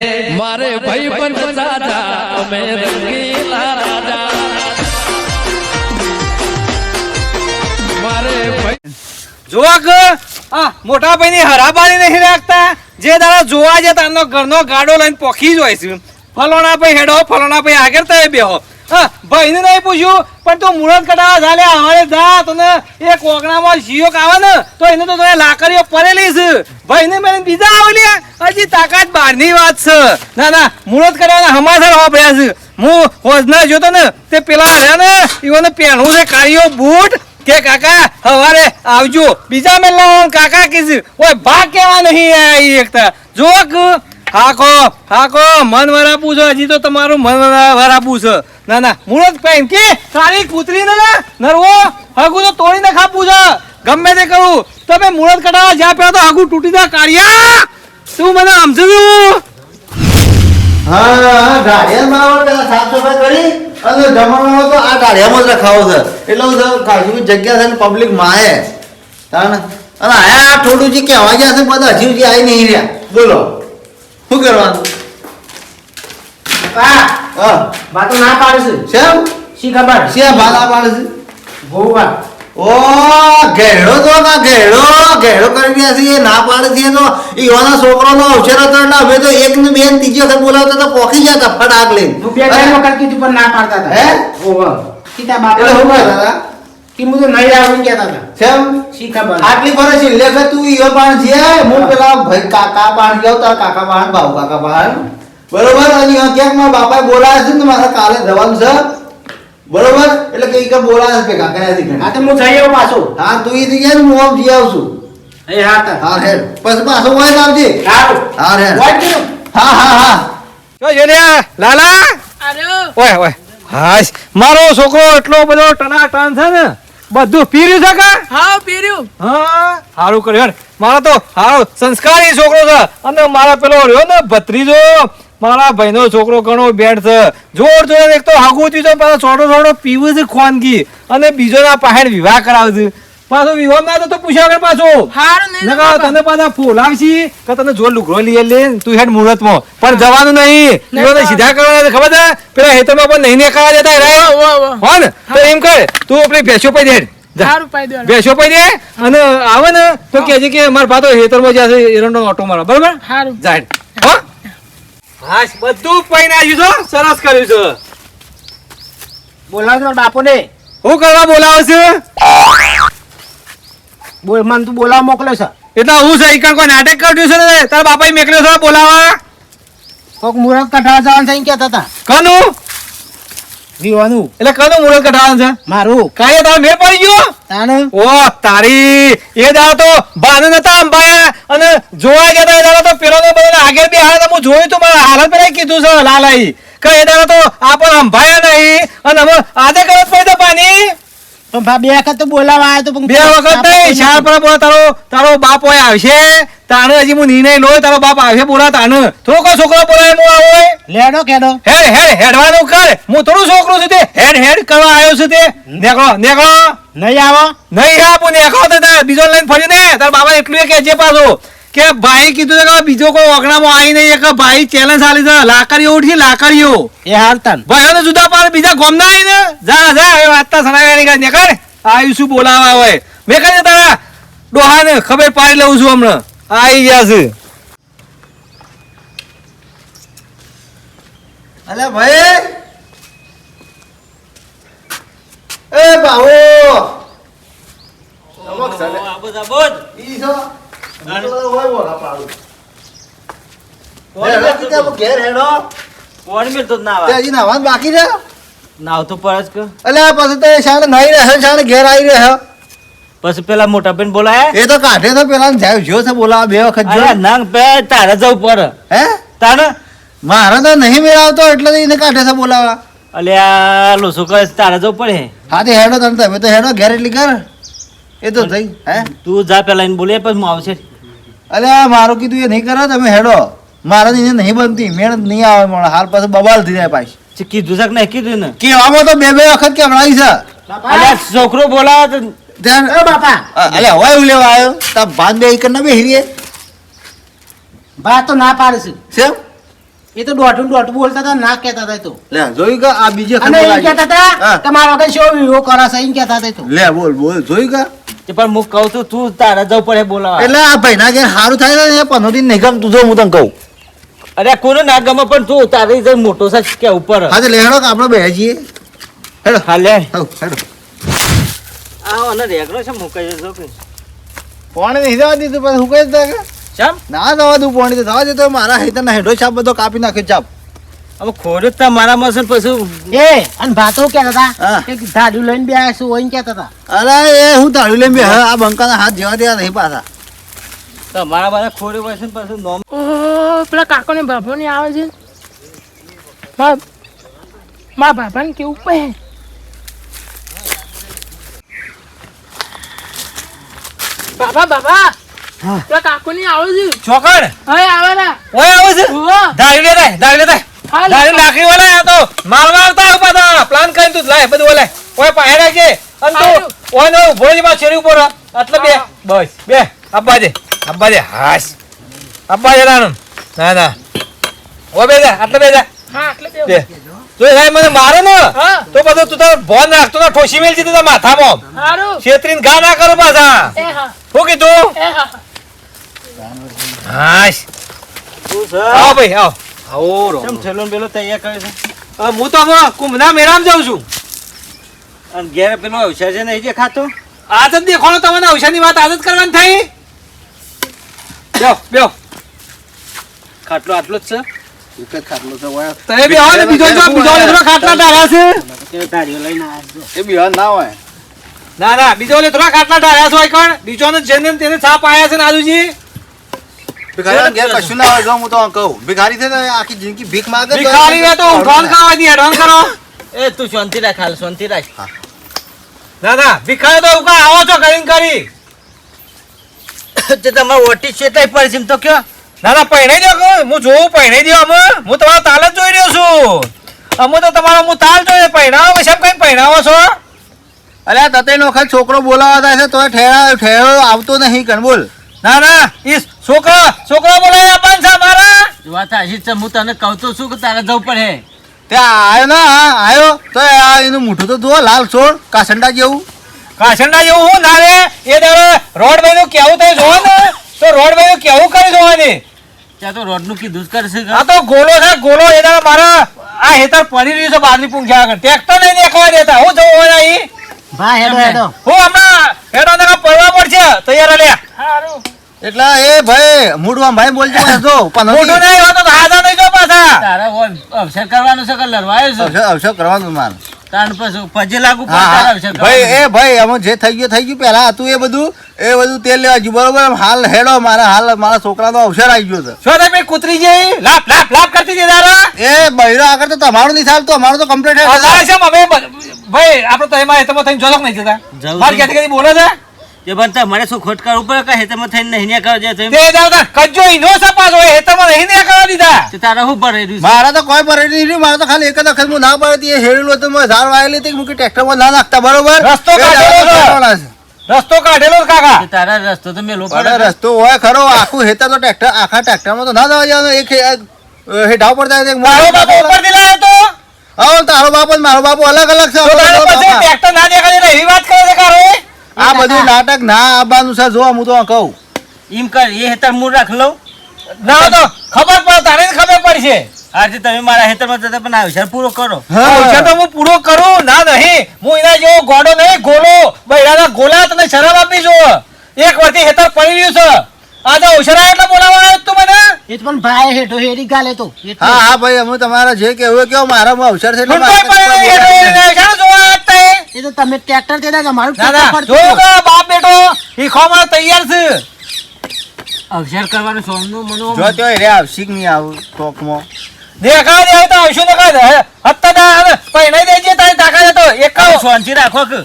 મારે ભાઈ પણ દાદા અમે રંગીલા રાજા. મારે ભાઈ જોવા કે આ મોટા ભાઈ ની હરાબારી નહીં રાખતા. જે દાડા જોવા જતા તારનો ઘરનો ગાડો લઈને પોખી જ હોય છે. ફલોણા ભાઈ હેડો ફલોણા ભાઈ આગળ તો બેહો. હા, ભાઈને નહીં પૂછ્યું, પણ તું મુરત કટાવા ઝાલે અમારે જા, તને એક ઓગણામાં જીઓ કાવે ને તો એને તો તને લાકડીઓ પડેલી છે. ભાઈને મેં બીજા આવેલી હજી તાકાત બહારની વાત છે. ના ના મુરત કટાવાના હમાસર વાપર્યા છે. હું હોજના જોતો ને, તે પેલા રહ્યા ને, ઈવોને પહેરવું છે, કાળીઓ બૂટ. કે કાકા, હવારે આવજો. બીજા મેં લાવો કાકા કીધું. ઓય, ભાગ કેવા નહીં એકતા? જો હાકો હાકો, મન વરાપું છે. હજી તો તમારું મન વરા- વરાપું છે. ના ના મુરત પેન. કે સારી કૂતરી ને નરવો હગું તો તોડી ને ખાપું છે. ગમે તે કરું. તમે મુરત કટાવા જ્યાં પેલા તો હગું તૂટી દે કાઢ્યા તું મને સમજુ હા ઢાળિયા પેલા સાફ સફાઈ કરી અને જમવાનો તો આ ઢાળિયામાં જ રખાવો છે. એટલે હું જગ્યા છે પબ્લિક માએ તાણ અને આયા થોડું જે કહેવા ગયા છે, બધા હજી હજી આવી નહીં રહ્યા. બોલો. શું કરવાનું? પા. હા. વાતો ના પાડશે શેમ? શી ખબર? શેમ ભાલા પાડે છે? ગોવા. ઓ ઘેડો તો ના ઘેડો ઘેડો કરી રહ્યા છે એ ના પાડે છે તો ઈવાના છોકરાનો અવસર હતો એટલે અમે તો એક ને બે ને ત્રીજી વખત બોલાવતા તો પોખી જતા ફટાક લઈને. રૂપિયા બે ત્રણ વખત કીધું પણ ના પાડતા હતા? હે? ગોવા. કીધા એટલે શું બાપા કરતા હતા? કે હું તો નહીં આવું કહેતા હતા. શેમ શી ખબર આટલી છે. લેખે તું ઈયો પાણ જે હું પેલા ભાઈ કાકા પાણ ગયો તાર કાકા પાણ ભાવ કાકા પાણ બરોબર? અને અહીંયા ક્યાંક મારા બાપાએ બોલાયા છે ને મારે કાલે જવાનું છે. બરોબર? એટલે કે ઈ કે બોલાયા છે કાકા નથી. હા તો હું જઈ આવું પાછો. હા તું ઈ ને હું આમ જઈ આવશું. એ હા તા હા હે પછી પાછો હોય આવજે હા હા હે હા હા હા. જો જોને લાલા? ઓય ઓય. હાશ. મારો છોકરો એટલો બધો ટનાટન છે ને બધું પીર્યું છે કા? હા પીર્યું. હા સારું કર્યું. મારા તો હારો સંસ્કારી છોકરો છે. અને મારા પેલો રહ્યો ને ભત્રીજો. મારા ભાઈનો છોકરો ઘણો બેઠ છે. જોર જોર એક તો હાગું થયું છે પાછો છોડો છોડો પીવું છે ખોનગી. અને બીજો ના પાહેડ વિવાહ કરાવે છે. પાછો વિવાહ ના તો પૂછ્યા વગર પાછો. હારું નહીં નકા તને પાછા ફોલાવશી કે તને જો લુગડો લઈ લે તું હેડ મુહૂર્તમાં. પણ જવાનું નહીં. તું સીધા કરવાના ખબર છે? પેલા હેતરમાં પણ નહીં નીકળવા જતા રે વાહ, વાહ, વાહ. હો ને? તો એમ કર તું પેલી ભેસો પઈ હેડ. બેસો પડી દે અને આવે ને તો કેજે કે મારા ભાતો હેતરમાં જશે એરંડો ઓટો મારો. બરાબર? હારું. જાય હો? હા બધું પૈને આવ્યું છે સરસ કર્યું છે. બોલાવજો બાપુ ને હું કરવા બોલાવે છે? બોલ મને તું બોલાવ મોકલ્યો છે. એટલે હું છે ઈકણ કોઈ નાટક કર્યું છે ને તારા બાપાએ મેકલ્યો છે બોલાવા? કોક મુરત કઢાવા જવાનું છે એમ કહેતા હતા. કનું? વિવાનું એટલે કનું મુરત કઢાવાનું છે? મારું. કાંઈ તારે મેળ પડી ગયો? તાને ઓ તારી. એ દાડો તો બાને નતા અંબાયા અને જોવા ગયા હતા એ દાડો તો પેલો તો બધો આગળ બે હાલ હું જોયું તું મારા હાલત પેલા કીધું છે લાલાઈ. કે એ દાડો તો આપણ અંભાયા નહીં. અને હવે આજે કરત પડી તો પાણી પણ ભા બે વખત તો બોલાવા આવ્યો તો પણ બે વખત નહીં શાળ પર બોલા તારો તારો બાપ હોય આવશે તાણે હજી હું નિર્ણય લો તારો બાપ આવશે બોલા તાણે. થોડો છોકરો બોલાય હું આવો લેડો કેડો? હેડ હેડ હેડવાનું કર. હું થોડું છોકરો છું તે. હેડ હેડ કરવા આવ્યો છું તે. નેકળો નેકળો. નહીં આવો? નહીં આપું નેકળો તો બીજો લઈને ફરી ને તારા બાબા એટલું કે જે પાછો. કે ભાઈ કીધું છે કે બીજો કોઈ ઓગણામાં આવી નહીં કે ભાઈ ચેલેન્જ આલી છે લાકડીઓ ઉઠી લાકડીઓ. એ હારતન ભાઈઓને જુદા પાડ બીજા ગોમ ના આવી ને? જા જા એ વાત તો સણાવ્યા નહીં. કાઢ નીકળ. આવ્યું શું બોલાવા હોય? મેં કહી તારા ડોહાને ખબર પાડી લઉં છું હમણાં. આવી ગયા છે. અલે ભાઈ. એ બાવો ઈ છો? બાકી છે? નાવ તો પર જ કે. પછી તો શાણે નાહી રહ્યો છે, ઘેર આવી રહ્યો પછી પેલા મોટા બેન બોલાયા? એ તો કાઢે તો પેલા જાય જો છે બોલાવા બે વખત જો નંગ પે તારે જવું પડે. હે? તાને મારે તો નહીં મેળવતો એટલે કાંઠે એને કાઢે છે બોલાવા. અલ્યા લોસો કરે તારે જવું પડે. હા તે હેડો તમે તમે તો હેડો ઘેર એટલી કર એ તો થઈ હે? તું જા પેલા એને બોલે પછી હું આવશે. આ મારું કીધું એ નહીં કરો તમે હેડો. મારા એને નહીં બનતી મેળ નહીં આવે મને. હાલ પાછું બબાલ થઈ જાય પાછી. કીધું છે કે નહીં? કીધું ને કેવામાં તો બે બે વખત કેવડાવી છે. છોકરો બોલાવે તો બાપા. અલે હવે એવું લેવા આવ્યો? તા ભાન બે એકર ના બેહી બા તો ના પાડે છે. એ તો દોઢું દોઢું બોલતા હતા ના કહેતા હતા એ તો. લે જોયું કે આ બીજે અને લાગી. કહેતા હતા. તમારા વગર શો વિવો કરાશે છે કહેતા હતા તો. લે બોલ બોલ જોયું કે? તે પણ હું કહું છું તું તારા જવું પડે બોલાવા. એટલે આ ભાઈના ઘેર સારું થાય ને દિન નહીં ગમતું જો હું તને કહું. અરે કોને ના ગમે પણ તું તારી જઈ મોટો છે કે ઉપર. હા તો કે આપણે બે જઈએ હેડો. હા લે. હેડો. આવો અને રેગનો છે મુકાઈ જતો કે. પાણી નહીં જવા દીધું પણ હું કહી દઉં કે? ચમ? ના જવા દઉં પાણી તો જવા દે તો મારા હેતરના હેડો છાપ બધો કાપી નાખ્યો ચાપ હવે ખોડે જ મારા મસન પછી એ અને ભાતો કહેતા. હતા? કે ધાડું લઈને બે આયા છું એમ કહેતા હતા? અરે એ હું તાળી લઈને બે આ બંકાના હાથ જેવા દેવા નહીં પાછા. તમારા બધા ખોડે હોય છે ને પાછું નોમ કાકો પેલા બાપો બાભાને આવે છે. મા મા બાબાને કેવું પડે બાબા બાબા પેલા કાકોને આવે છે. ચોકડ? હવે આવે ને ઓય આવે છે. દાડી લેતા દાડી લેતા દાડી નાખી ઓલે આ તો માલમાં આવતા તા પ્લાન કરી તું લાય બધું ઓલે. ઓય પાહે રાખજે અન તું ઓય નો ભોળી માં શેરી ઉપર એટલે બે. બસ. બે. અબ્બા દે અબ્બા દે હાશ અબ્બા દે રાનમ ના ના. ઓ બે જા એટલે બે જા. હા એટલે બે. બે. સાહેબ મને મારે ને? તો બધું તું તાર ભોન રાખતો ના ઠોસી મેલ માથામાં. હારું. છેતરીન ગા ના કરો પાછા. એ શું કીધું? હાશ તું છે આવો ભાઈ આવો. આવો રો ચમ પેલો તૈયાર કરે છે? હવે હું તો હમણાં કુંભના મેળામાં જાઉં છું. અને ઘેર પેલો અવસર છે નહીં જે આજ જ દેખવાનો તમને ઔષધની વાત આજ જ કરવાની થઈ. બેહો બેહો. ખાટલો આટલો જ છે? બીજો જો બીજો ખાટલા ઢાળ્યા છે. કે ધાડીઓ લઈને આવજો એ બિહાર ના હોય. ના ના બીજો લેતરો ખાટલા ઢાળ્યા હોય બીજો ને જેને તેને છાપ આયા છે નાજુજી ભિખારીના ઘેર કશું ના હોય હું તો કહું. ભિખારી છે આખી જિંદગી ભીખ માગે ભિખારી ને તો ઊંઘાણ ખાવા દી હેડવાન કરો એ તું શાંતિ રાખ હાલ શાંતિ રાખ. ના ના ભિખારી તો ઉકા આવો છો કરીને કરી. તે તમારે ઓટી ચેતાઈ પડે તો કયો. ના ના પહેણાઈ દો હું જોઉં પહેણાઈ દો અમે. હું તમારો તાલ જ જોઈ રહ્યો છું. અમે તો તમારો હું તાલ જોઈએ પહેરાવો એમ કઈ પહેરાવો છો. અલ્યા તતે વખત છોકરો બોલાવા થાય છે તોય ઠેરા ઠેરો આવતો નહીં કણ બોલ. ના ના છોકરો છોકરો બોલાય આપણ છે મારા વાત હાજી છે હું તને કહું તો છું કે તારે જવું પડે. તે આયો ના હા આયો. તો આ એનું મોઢું તો જુઓ લાલ છોડ કાસંડા જેવું. કાસંડા જેવું હું ના રે? એ દાડે રોડ ભાઈ નું કેવું થઈ જોવો ને તો રોડ ભાઈ નું કેવું કરી જોવાની? ત્યાં તો રોડનું કીધું જ કરશે આ તો ગોલો છે ગોલો. એ દાડે મારા આ હેતર પડી રહ્યું છે બારની પૂંખ્યા આગળ. ટ્રેક્ટર નહીં દેખાવા દેતા. હું જવું હોય અહીં? ભા હેડો હેડો. હું હમણાં હેડો ને પડવા પડશે. તૈયાર લે હારું. એટલે એ ભાઈ મૂડવા ભાઈ બોલજો તો પણ પણ નહીં હોતો તો હાજા નહીં જો પાછા. તારે અવસર કરવાનું છે કે લડવાયો છે? અવસર કરવાનું મારે. તાણ પછી પજે લાગુ તારે ભાઈ એ ભાઈ અમે જે થઈ ગયું થઈ ગયું. પહેલા હતું એ બધું એ બધું તેલ લેવા ગયું. બરોબર હાલ હેડો મારા હાલ મારા છોકરાનો અવસર આવી ગયો છે. થાય ભાઈ કૂતરી જઈ લાપ લાપ લાપ કરતી જઈ દારા એ બહેરો આગળ તો તમારું નહીં ચાલતું અમારું તો કમ્પ્લીટ છે. અમે ભાઈ આપણે તો એમાં હેતરમાં થઈને જોડક નહીં જતા? મારી કદી બોલે છે? તે બનતા તમારે શું ખોટ કરવું પડે કે હેતરમાં થઈને નહીં ને કરજે તે દાદા કજો ઇનો સપાસ હોય હેતરમાં નહીં ને કરવા દીધા. તે તારા હું ભરે દીધું મારા તો કોઈ ભરે નહીં મારા તો ખાલી એક જ વખત હું ના પડતી એ હેડેલું હતું મેં ઝાડ વાયેલી હતી ટ્રેક્ટરમાં ના નાખતા બરોબર? રસ્તો કાઢેલો. રસ્તો કાઢેલો કાકા. તારા રસ્તો તો મેલો અરે પડે રસ્તો હોય ખરો આખું હેતર તો ટ્રેક્ટર આખા ટ્રેક્ટરમાં તો ના જવા જવાનું એક હે- હેઠા ઉપર જાય એક મારો બાપો ઉપર ઉપરથી લાયો તો? હા, તારો બાપ મારો બાપો અલગ અલગ છે તો ટ્રેક્ટર ના દેખાય એવી વાત કરે છે કારો? આ બધું નાટક ના આવવાનું છે જો હું તો કહું. એમ કર એ હેતર મૂળ રાખ લઉં. ના તો ખબર પડે તારે ખબર પડશે આજે તમે મારા હેતરમાં જતા પણ આ પૂરો કરો. પૈસા તો હું પૂરો કરું ના નહીં. હું એના જેવો ગોડો નહીં ગોલો બૈરાના ગોલા તને શરાબ આપી જો એક વર્ષથી હેતર પડી રહ્યું છે. આજે ઓછરા એટલે બોલાવવા આવ્યો તું મને? એ તો પણ ભાઈ હેઠો હેરી ગાલે તો. હા હા ભાઈ હું તમારા જે કેવું કેવો મારામાં અવસર છે? એ? તો તમે ટ્રેક્ટર દેતા કે બાપ બેટો શીખવામાં તૈયાર છે. અવસર કરવાનું સોનનું મનો જો તો રે આવશીક નહીં આવું ટોકમાં. દેખા દે તો આવશું ને કાય હત્તા ના હવે પહેણાઈ દેજે તારી તાકાત હતો એકાવો સોનજી રાખો કે.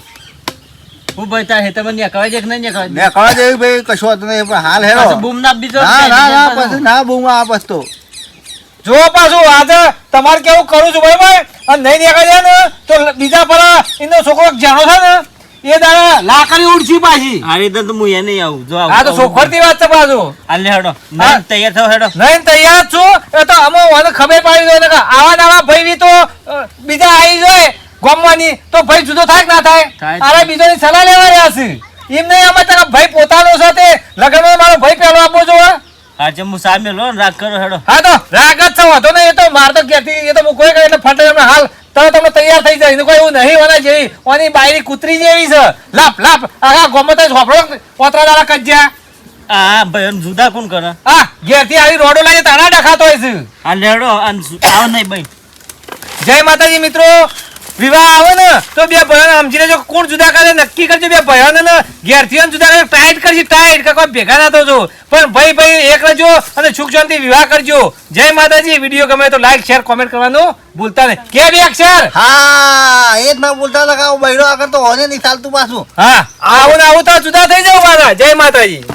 હું ભાઈ તારા મને નેકળાય છે કે નહીં નેકળાય? મેં કળા જેવી ભાઈ કશું હતું નહીં પણ હાલ હેરો. બૂમ ના બીજો ના ના ના પાછું. પછી ના બૂમ આ પસ્તો જો પાછું આજે તમારે કેવું કરું છું ભાઈ ભાઈ? અને નહીં દેખાય ને તો બીજા પેલા એનો છોકરો જાણો છે ને એ દાડા લાકડી ઉડશી પાછી. આ રીતે તો હું એ નહીં આવું. જો આ તો સોખવટની વાત છે પાછું. આ લે હેડો. નહીં તૈયાર થયો હેડો. નહીં તૈયાર છું. એ તો અમે મને ખબર પડી દો ને આવા નવા ભાઈ તો બીજા આવી જાય ગમવાની. તો ભાઈ જુદો થાય કે ના થાય. અરે બીજાની સલાહ લેવા રહ્યા છે એમ નહીં અમે તારા ભાઈ પોતાનો સાથે લગ્નમાં મારો ભાઈ પહેલો આપવો જોવે આજે હું સામે લો ને રાગ કરો હેડો. હા તો રાગ જ વાંધો નહીં એ તો માર તો ઘેરથી એ તો હું કોઈ કઈ ફટે તમને હાલ. તો તમે તૈયાર થઈ જાય. કોઈ એવું નહીં વાના જેવી ઓની બાયરી કૂતરી જેવી છે. લાપ લાપ. આ ગોમત હોફળો પોતરા દાડા કજ્યા આ ભાઈ જુદા કોણ કરે? હા ઘેરથી આવી રોડો લઈને તાણા ડખાતો હોય છે. આ લેડો આવ નહીં ભાઈ. જય માતાજી મિત્રો. વિવાહ આવે ને તો બે ભાઈઓને સમજીને જો કોણ જુદા કરે નક્કી કરજો બે ભાઈઓને ને. ઘેરથી આમ જુદા કરે ટાઈટ કરજો ટાઈટ કે ભેગા ના થજો. પણ ભાઈ ભાઈ એક રહેજો અને સુખ શાંતિ વિવાહ કરજો. જય માતાજી. વીડિયો ગમે તો લાઈક શેર કોમેન્ટ કરવાનું ભૂલતા નહીં. કે બે અક્ષર? હા એ જ ના બોલતા હતા બહેરો આગળ તો હોને નહીં ચાલતું પાછું. હા. આવું. ને આવું તો જુદા થઈ જાવ મારા જય માતાજી.